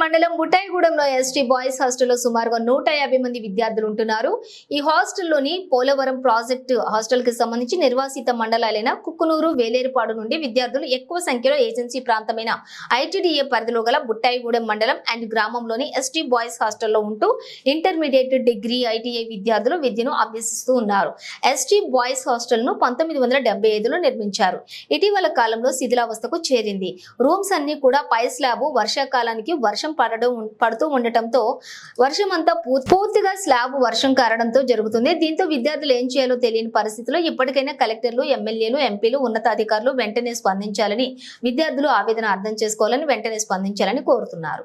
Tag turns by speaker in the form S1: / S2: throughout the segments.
S1: మండలం బుట్టాయిగూడెంలో ST boys హాస్టల్లో సుమారుగా నూట యాభై మంది విద్యార్థులు ఉంటున్నారు. ఈ హాస్టల్లోని పోలవరం ప్రాజెక్టు హాస్టల్కి సంబంధించి నిర్వాసిత మండలాలైన కుక్కునూరు వేలేరుపాడు నుండి విద్యార్థులు ఎక్కువ సంఖ్యలో ఏజెన్సీ ప్రాంతమైన ఐటీడీఏ పరిధిలో గల బుట్టాయిగూడెం మండలం అండ్ గ్రామంలోని ఎస్టీ బాయ్స్ హాస్టల్లో ఉంటూ ఇంటర్మీడియట్ డిగ్రీ ఐటీఐ విద్యార్థులు విద్యను అభ్యసిస్తూ ఉన్నారు. ఎస్టీ బాయ్స్ హాస్టల్ను పంతొమ్మిది వందల డెబ్బై ఐదులో నిర్మించారు. ఇటీవల కాలంలో శిథిలావస్థకు చేరింది. రూమ్స్ అన్ని కూడా పై స్లాబ్ కాలానికి వర్షం పడడం పడుతూ ఉండటంతో వర్షం అంతా పూ- పూర్తిగా స్లాబ్ వర్షం కారడంతో జరుగుతుంది. దీంతో విద్యార్థులు ఏం చేయాలో తెలియని పరిస్థితిలో ఇప్పటికైనా కలెక్టర్లు ఎమ్మెల్యేలు ఎంపీలు ఉన్నతాధికారులు వెంటనే స్పందించాలని విద్యార్థులు ఆవేదన అర్థం చేసుకోవాలని వెంటనే స్పందించాలని కోరుతున్నారు.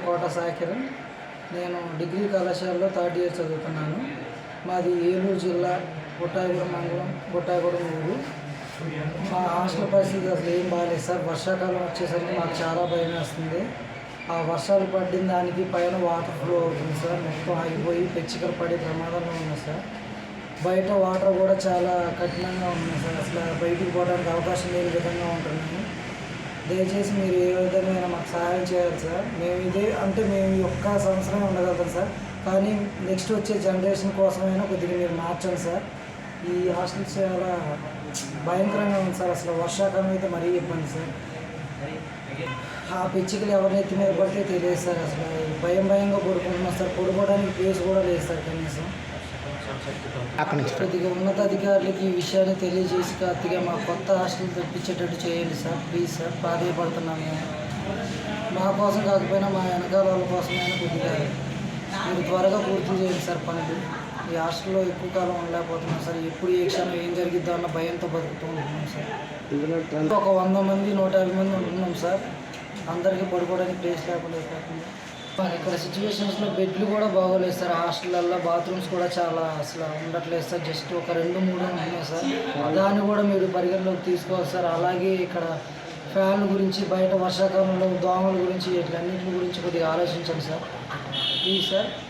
S2: పేరు కోట సాకిరన్ నేను డిగ్రీ కళాశాలలో థర్డ్ ఇయర్ చదువుతున్నాను. మాది ఏలూరు జిల్లా బుట్టాయిగూడెం మండలం బుట్టాయిగూడెం ఊరు. మా హాస్టల్ పరిస్థితి అసలు ఏం బాగాలేదు సార్. వర్షాకాలం వచ్చేసరికి మాకు చాలా భయం వేస్తుంది. ఆ వర్షాలు పడిన దానికి పైన వాటర్ ఫ్లో అవుతుంది సార్. మొత్తం ఆగిపోయి పెచ్చికలు పడే ప్రమాదంలో ఉంది సార్. బయట వాటర్ కూడా చాలా కఠినంగా ఉంది సార్. అసలు బయటికి పోవడానికి అవకాశం లేని విధంగా ఉంటున్నాను దయచేసి మీరు ఏ విధమైన మాకు సహాయం చేయాలి సార్? మేము ఇదే అంటే మేము ఒక్క సంవత్సరం ఉండగలుగుతాం సార్. కానీ నెక్స్ట్ వచ్చే జనరేషన్ కోసమైనా కొద్దిగా మీరు మార్చండి సార్. ఈ హాస్టల్ చాలా భయంకరంగా ఉంది సార్ అసలు. వర్షాకాలం అయితే మరీ ఇబ్బంది సార్. ఆ పిచ్చికలు ఎవరినైతే మీద పడితే తెలియదు సార్ అసలు. భయం భయంగా పడుకుంటున్నాం సార్. పడుకోవడానికి ప్లేస్ కూడా లేదు సార్ కనీసం. కొద్దిగా ఉన్నతాధికారులకి ఈ విషయాన్ని తెలియజేసి కొద్దిగా మా కొత్త హాస్టల్ తెప్పించేటట్టు చేయండి సార్. ప్లీజ్ సార్ ప్రాధాయపడుతున్నాం మేము మా కోసం కాకపోయినా మా వెనకాల వాళ్ళ కోసమైనా కొద్దిగా మీరు త్వరగా పూర్తి చేయండి సార్ పనులు. ఈ హాస్టల్లో ఎక్కువ కాలం ఉండలేకపోతున్నాం సార్. ఎప్పుడు ఏ క్షణం ఏం జరిగిద్దో అన్న భయంతో బతుకుతూ ఉంటున్నాం సార్. ఒక వంద మంది నూట యాభై మంది ఉంటున్నాం సార్. అందరికీ పడుకోవడానికి ప్లేస్ లేకుండా ఇక్కడ సిచ్యువేషన్స్లో బెడ్లు కూడా బాగోలేదు సార్. హాస్టల్లో బాత్రూమ్స్ కూడా చాలా అసలు ఉండట్లేదు సార్. జస్ట్ ఒక రెండు మూడు ఉన్నాయి సార్. దాన్ని కూడా మీరు పరిగణలోకి తీసుకోవాలి సార్. అలాగే ఇక్కడ ఫ్యాన్ గురించి బయట వర్షాకాలంలో దోమల గురించి ఇట్లన్నింటి గురించి కొద్దిగా ఆలోచించండి సార్. Please sir.